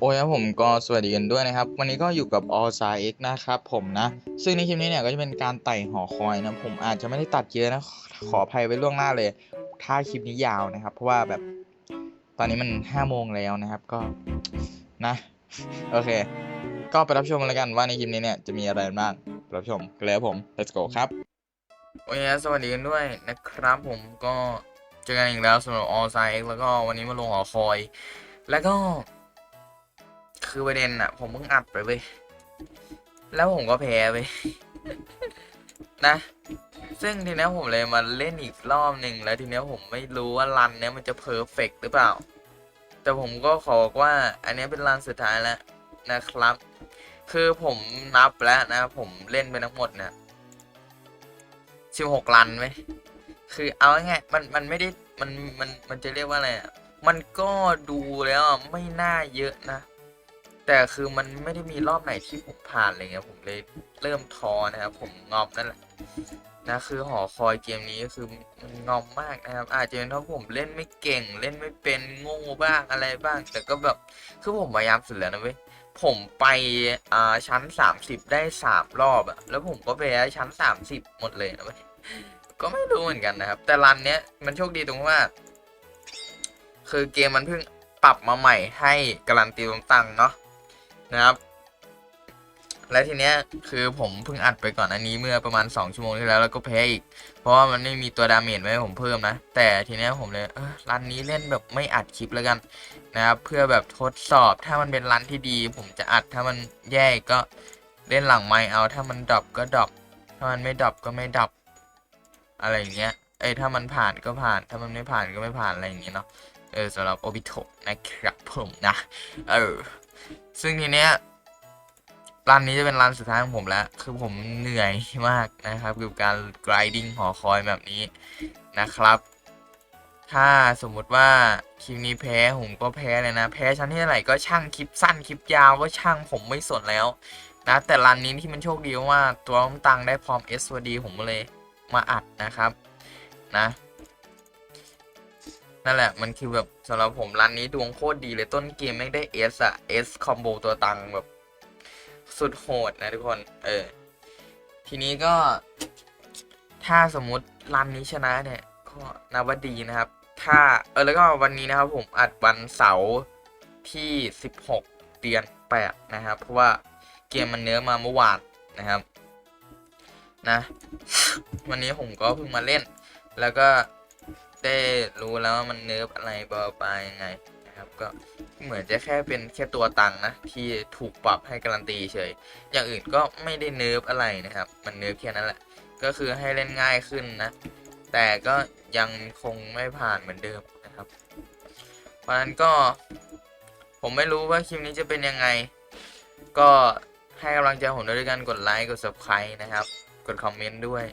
โอ้ยครับผมก็สวัสดีกันด้วยนะครับ วันนี้ก็อยู่กับ All s i X นะครับผมนะ ซึ่งในคลิปนี้เนี่ยก็จะเป็นการไต่หอคอยนะผมอาจจะไม่ได้ตัดเยอะนะ ขออภัยไว้ล่วงหน้าเลย ถ้าคลิปนี้ยาวนะครับ เพราะว่าแบบตอนนี้มัน5โมงแล้วนะครับก็นะโอเค ก็ไปรับชมกันแล้วกันว่าในคลิปนี้เนี่ยจะมีอะไรบ้างรับชมกันเลยครับผม let's go ครับโอ้ยสวัสดีกันด้วยนะครับผมก็เจอกันอีกแล้วสำหรับ All s i X แล้วก็วันนี้มาลงหอคอย แล้วก็ คือประเด็นอะผมเพิ่งอัดไปเว้ย แล้วผมก็แพ้ไปนะ ซึ่งทีนี้ผมเลยมาเล่นอีกรอบหนึ่งแล้วทีนี้ผมไม่รู้ว่ารันเนี้ยมันจะเพอร์เฟกหรือเปล่า แต่ผมก็ขออว่า อันนี้เป็นรันสุดท้ายแล้วนะครับ คือผมนับแล้วนะ ผมเล่นไปทั้งหมดเนี่ยสิบหกรันไหมคือเอาง่ายมันมันไม่ได้มันมันมันจะเรียกว่าอะไรอะ มันก็ดูแล้วไม่น่าเยอะนะ แต่คือมันไม่ได้มีรอบไหนที่ผมผ่านเลยไงผมเลยเริ่มท้อนะครับ ผมงอมนั่นแหละนะคือหอคอยเกมนี้ก็คือมันงอมมากนะครับ อาจจะเป็นเพราะผมเล่นไม่เก่ง เล่นไม่เป็นโง่บ้างอะไรบ้าง แต่ก็แบบคือผมพยายามสุดแล้วนะเว้ยผมไปอ่าชั้นสามสิบได้สามรอบอะแล้วผมก็ไปได้ชั้นสามสิบหมดเลยนะเว้ยก็ไม่รู้เหมือนกันนะครับ แต่รันเนี้ยมันโชคดีตรงว่า คือเกมมันเพิ่งปรับมาใหม่ให้การันตีตรงตังเนาะ นะครับ และทีเนี้ยคือผมเพิ่งอัดไปก่อนอันนี้เมื่อประมาณ 2 ชั่วโมงที่แล้วแล้วก็แพ้อีก เพราะว่ามันไม่มีตัวดาเมจไว้ให้ผมเพิ่มนะ แต่ทีเนี้ยผมเลยเออรันนี้เล่นแบบไม่อัดคลิปแล้วกันนะครับเพื่อแบบทดสอบถ้ามันเป็นรันที่ดี ผมจะอัดถ้ามันแย่ก็เล่นหลังไมค์เอา ถ้ามันดรอปก็ดรอปถ้ามันไม่ดรอปก็ไม่ดรอปอะไรอย่างเงี้ยเอ้ยถ้ามันผ่านก็ผ่าน ถ้ามันไม่ผ่านก็ไม่ผ่านอะไรอย่างเงี้ยเนาะเออสำหรับโอบิโตะนะครับผมนะ เออ ซึ่งทีเนี้ยรันนี้จะเป็นรันสุดท้ายของผมแล้ว คือผมเหนื่อยมากนะครับกับการ grinding หอคอยแบบนี้นะครับ ถ้าสมมุติว่าคลิปนี้แพ้ผมก็แพ้เลยนะ แพ้ชั้นที่เท่าไหร่ก็ช่างคลิปสั้นคลิปยาวก็ช่างผมไม่สนแล้วนะแต่รันนี้ที่มันโชคดีว่าตัวตังได้พร้อม S สวดีผมเลยมาอัดนะครับนะ นั่นแหละ มันคือแบบสำหรับผมร้านนี้ดวงโคตรดีเลยต้นเกมไม่ได้ S อสอะ S คอมโบตัวตังแบบ สุดโหดนะทุกคน เออ ทีนี้ก็ ถ้าสมมติรันนี้ชนะเนี่ย ก็นับว่าดีนะครับ ถ้าเออแล้วก็วันนี้นะครับผมอัดวันเสาร์ที่ 16 เดือน 8 นะครับ เพราะว่าเกมมันเนื้อมาเมื่อวานนะครับ นะ วันนี้ผมก็เพิ่งมาเล่น แล้วก็ ได้รู้แล้วว่ามันเนิร์ฟอะไรเบาบายังไงนะครับก็เหมือนจะแค่เป็นแค่ตัวตังค์นะ ที่ถูกปรับให้การันตีเฉย อย่างอื่นก็ไม่ได้เนิร์ฟอะไรนะครับ มันเนิร์ฟแค่นั้นแหละ ก็คือให้เล่นง่ายขึ้นนะ แต่ก็ยังคงไม่ผ่านเหมือนเดิมนะครับ เพราะนั้นก็ผมไม่รู้ว่าคลิปนี้จะเป็นยังไง ก็ให้กำลังใจผมด้วยการกดไลค์กด subscribe นะครับ กดคอมเมนต์ด้วย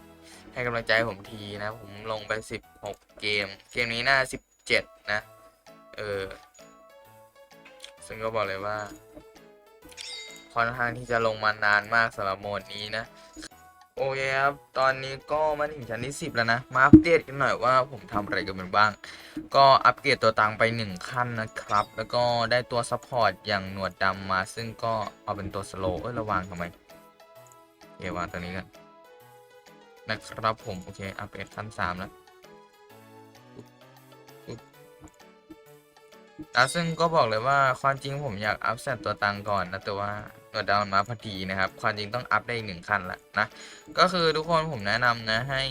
ให้กำลังใจผมทีนะ ผมลงไป 16 เกม เกมนี้หน่า17 นะ เออ ซึ่งก็บอกเลยว่า ค่อนข้างที่จะลงมานานมากสำหรับโหมดนี้นะ โอเคครับ ตอนนี้ก็มาถึงชั้นที่ 10 แล้วนะ มาอัปเดตกันหน่อยว่าผมทำอะไรกันบ้าง ก็อัปเกรดตัวตังไป 1 ขั้นนะครับ แล้วก็ได้ตัวซัพพอร์ตอย่างหนวดดำมา ซึ่งก็เอาเป็นตัวสโลว์เอ้ยระวังทำไมเอวางตัวนี้กัน นะครับผม โอเค อัปเดตขั้นสามแล้วอะซึ่งก็บอกเลยว่าความจริงผมอยากอัพแซตตัวตังก่อนนะแต่ว่าหนวดดาวมันมาพอดีนะครับ ความจริงต้องอัพได้อีกหนึ่งขั้นละนะ ก็คือทุกคนผมแนะนำนะให้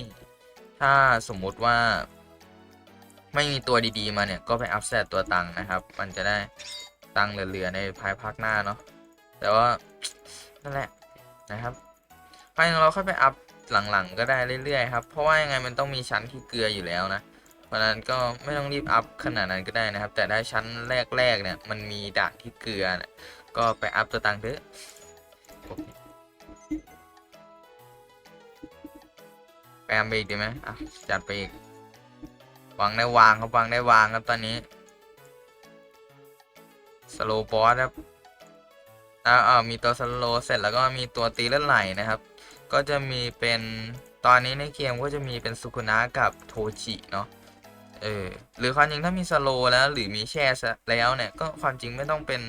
ถ้าสมมุติว่า ไม่มีตัวดีๆมาเนี่ย ก็ไปอัพแซตตัวตังนะครับ มันจะได้ตังเหลือๆในภายภาคหน้าเนาะแต่ว่านั่นแหละนะครับภายในเราค่อยไปอัพ หลังๆ ก็ได้เรื่อยๆครับ เพราะว่ายังไงมันต้องมีชั้นที่เกลืออยู่แล้วนะ เพราะนั้นก็ไม่ต้องรีบอัพขนาดนั้นก็ได้นะครับ แต่ได้ชั้นแรกๆเนี่ยมันมีด่านที่เกลือนี่ยก็ไปอัพตัวตังค์เถอะโอเคไปมไปอีกดีไหมอะจัดไปอีกวางได้วางครับวางได้วางครับตอนนี้สโลบอสครับอ่าอ่ามีตัวสโลเสร็จแล้วก็มีตัวตีเลือดไหลนะครับ ก็จะมีเป็นตอนนี้ในเกมก็จะมีเป็นสุคุนะกับโทจิเนาะเออหรือความจริงถ้ามีสโลแล้วหรือมีแช่แล้วเนี่ยก็ความจริงไม่ต้องเป็น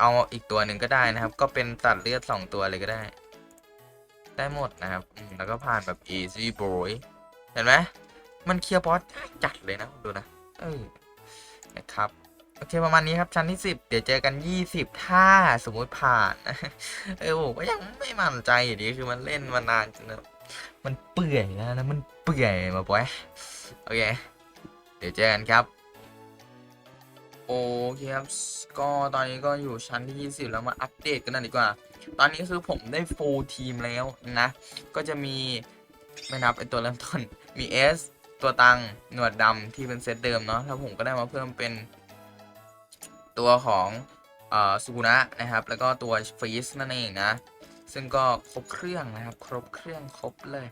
เอาอีกตัวหนึ่งก็ได้นะครับ ก็เป็นตัดเลือดสองตัวเลยก็ได้ ได้หมดนะครับแล้วก็ผ่านแบบ easy boy เห็นไหมมันเคลียร์บอสจัดเลยนะดูนะเออนะครับ โอเคประมาณนี้ครับชั้นที่ 10 เดี๋ยวเจอกัน 20 ถ้าสมมุติผ่าน เออผมก็ยังไม่มั่นใจอยู่ดีคือมันเล่นมานานจนมันเปื่อยแล้วนะมันเปื่อยมาปอยโอเค เดี๋ยวเจอกันครับ โอเคครับ ก็ตอนนี้ก็อยู่ชั้นที่ 20 แล้วมาอัปเดตกันหน่อยดีกว่า ตอนนี้คือผมได้ full ทีมแล้วนะ ก็จะมีไม่นับไอตัวเริ่มต้นมี S ตัวตังหนวดดำที่เป็นเซตเดิมเนาะแล้วผมก็ได้มาเพิ่มเป็น ตัวของซูกุนะนะครับ แล้วก็ตัวฟีสนั่นเองนะ ซึ่งก็ครบเครื่องนะครับ ครบเครื่องครบเลย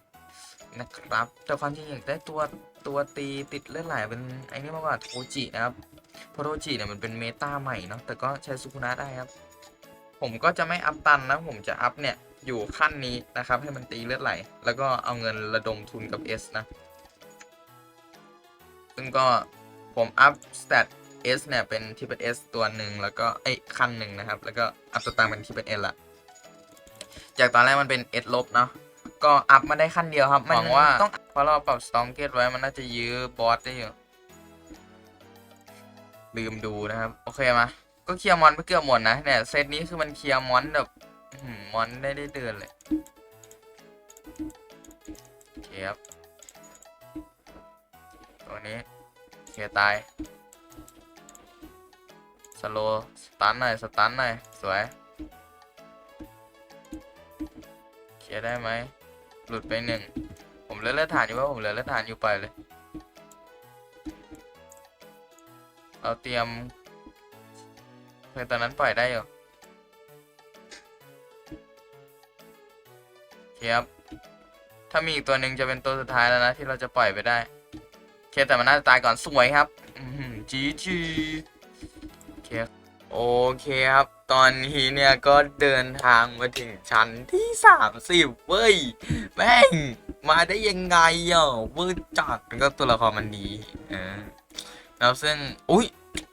นะครับ แต่ความจริงอยากได้ตัวตัวตีติดเลือดไหลเป็นไอ้นี่มากกว่าโทจินะครับเพราะโทจิเนี่ยมันเป็นเมตาใหม่เนาะแต่ก็ใช้ซูกุนะได้ครับ ผมก็จะไม่อัพตันนะผมจะอัพเนี่ยอยู่ขั้นนี้นะครับ ให้มันตีเลือดไหล แล้วก็เอาเงินระดมทุนกับ S นะ ซึ่งก็ผมอัพสเตต S เนี่ยเป็นที่เป็น S ตัวหนึ่งแล้วก็ไอ้ยขั้นหนึ่งนะครับ แล้วก็อัพสตางค์เป็นที่เป็น S ละจากตอนแรกมันเป็น S ลบเนาะก็อัพมาได้ขั้นเดียวครับหวังว่าต้องเพราะเราปรับ Storm Gate ไว้มันน่าจะยื้อบอสได้อยู่ลืมดูนะครับ โอเคมา ก็เคลียร์มอนไปเกือบหมดนะเนี่ยเซตนี้คือมันเคลียร์มอนแบบอื้อหือมอนได้ได้เดินเลยโอเคครับตัวนี้เคลียร์ตายส โลสตันหน่อยสตันหน่อยสวยเคลียร์ได้ไหมหลุดไปหนึ่งผมเหลือเลือดฐานอยู่ว่าผมเหลือเลือดฐานอยู่ไปเลย เราเตรียมเพื่อตอนนั้นปล่อยได้อยู่โอเคครับถ้ามีอีกตัวหนึ่งจะเป็นตัวสุดท้ายแล้วนะ ที่เราจะปล่อยไปได้โอเคแต่มันน่าจะตายก่อนสวยครับจีจี โอเคโอเคครับ ตอนนี้เนี่ยก็เดินทางมาถึงชั้นที่สามสิบเว้ย แม่ง มาได้ยังไงอะเวอร์จัดแล้วก็ตัวละครมันดีเออแล้วซึ่ง อุ้ย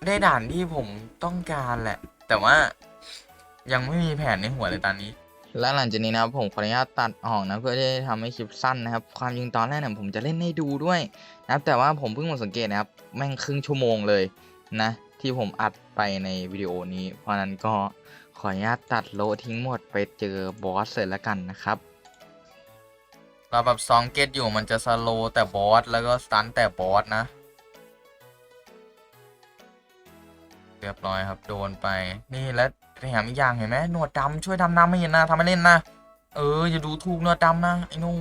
ได้ด่านที่ผมต้องการแหละ แต่ว่ายังไม่มีแผนในหัวเลยตอนนี้ และหลังจากนี้นะครับผมขออนุญาตตัดออกนะเพื่อที่จะทำให้คลิปสั้นนะครับ ความจริงตอนแรกเนี่ยผมจะเล่นให้ดูด้วยนะครับแต่ว่าผมเพิ่งมาสังเกตนะครับแม่งครึ่งชั่วโมงเลยนะ ที่ผมอัดไปในวิดีโอนี้ เพราะนั้นก็ขออนุญาตตัดโลทิ้งหมดไปเจอบอสเลยแล้วกันนะครับเราแบบซองเกตอยู่มันจะสโลแต่บอสแล้วก็สตันแต่บอสนะ เรียบร้อยครับโดนไปนี่แล้วแถมอีกอย่างเห็นไหมหนวดดำช่วยดำน้ำไม่เห็นนะทำไม่เล่นนะ เอออย่าดูถูกหนวดดำนะไอ้นู่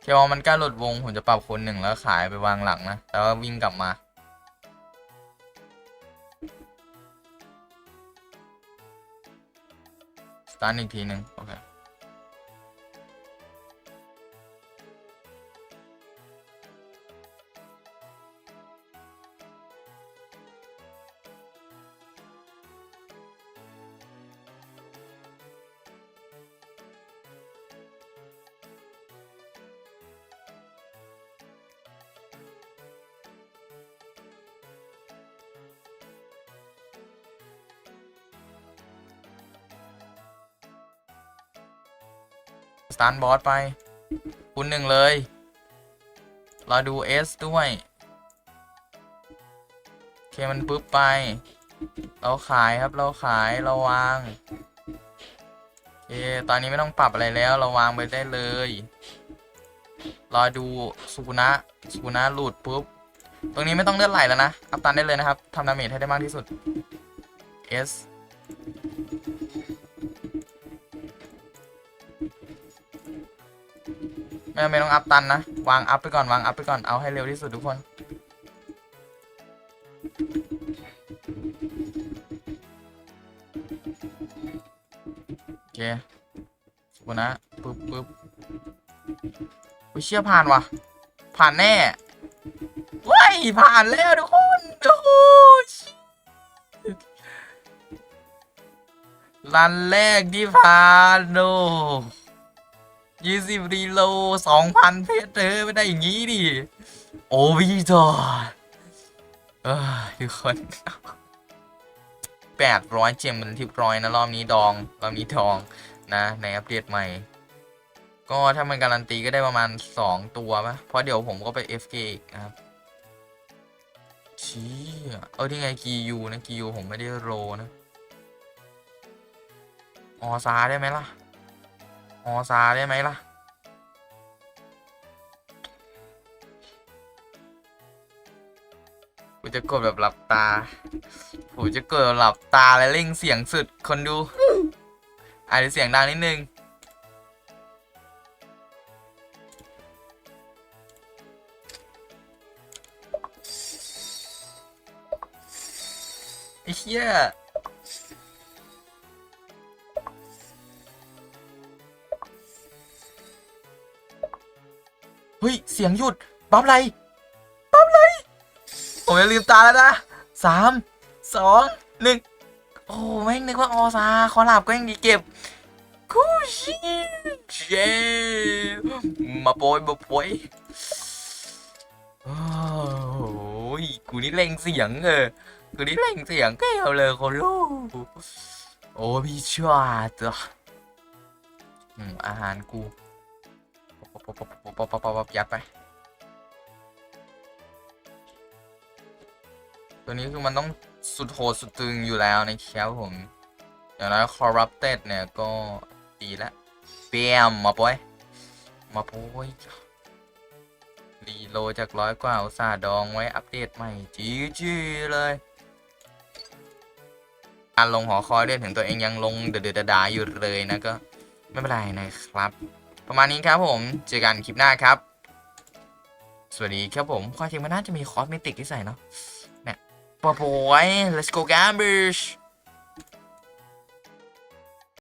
เคียวมันกล้าหลุดวงผมจะปรับคนหนึ่งแล้วขายไปวางหลังนะแล้วก็วิ่งกลับมา ตาร์ทอีกทีหนึ่งโอเค สตาร์บอสไป คุณหนึ่งเลย เรอดู S ด้วยโอเคมันปุ๊บไป เราขายครับเราขายเราวางโอเคตอนนี้ไม่ต้องปรับอะไรแล้ว เราวางไปได้เลยรอดูสุกุนะสุกุนะหลุดปุ๊บ ตรงนี้ไม่ต้องเลือดไหลแล้วนะ อัพตันได้เลยนะครับทำดาเมจให้ได้มากที่สุด S ไม่จำเป็นต้องอัพตันนะ วางอัพไปก่อน วางอัพไปก่อน เอาให้เร็วที่สุดทุกคน โอเคสุกนะปึ๊บปึ๊บอุ้ยเชื่อผ่านว่ะ ผ่านแน่เว้ยผ่านแล้วทุกคนโอ้ชิรันแรกที่ผ่านโอ้ ยี่สิบรีโลสองพันเพชรเธอไม่ได้อย่างงี้ดิ โอ้พี่จอเออทุกคนแปดร้อยเจมเป็นที่ร้อยนะรอบนี้ดองรอบนี้ทองนะในอัปเดตใหม่ ก็ถ้ามันการันตีก็ได้ประมาณสองตัวปะเพราะเดี๋ยวผมก็ไป FK อีกครับชี้เออที่ไงกียูนะกียูผมไม่ได้โรนะ ออซาได้ไหมล่ะ อซาได้ไหมล่ะ กูจะกดแบบหลับตาผมจะกดแบบหลับตาและเร่งเสียงสุดคนดู อาจจะเสียงดังนิดนึงไอ้เหี้ย ฮ้ย เสียงหยุดปั๊บไรปั๊บไรผมจะลืมตาแล้วนะสามสองหนึ่งโอ้แม่งนึกว่าออซาขอหลับก็ยังดีเก็บกูชิเจมาโปยมาโปยโอ้ยกูนี่เล่งเสียงเออกูนี่เล่งเสียงแก้วเลยคนลูกโอ้พี่ชวาจ้ะอาหารกู ปปปปปปปยัดไป ตัวนี้คือมันต้องสุดโหดสุดตึงอยู่แล้วนะครับผม อย่างน้อย corrupted เนี่ยก็ดีแล้วเปียมมาปอย มาปอยรีโลจากร้อยกว่าอุตส่าห์ดองไว้อัปเดตใหม่จีจีเลยการลงหอคอยด้วยถึงตัวเองยังลงเดือดดาอยู่เลยนะก็ ไม่เป็นไรนะครับ ประมาณนี้ครับผม เจอกันคลิปหน้าครับ สวัสดีครับผมความจริงมันน่าจะมีคอสเมติกที่ใส่เนาะปะปอย let's go gamblers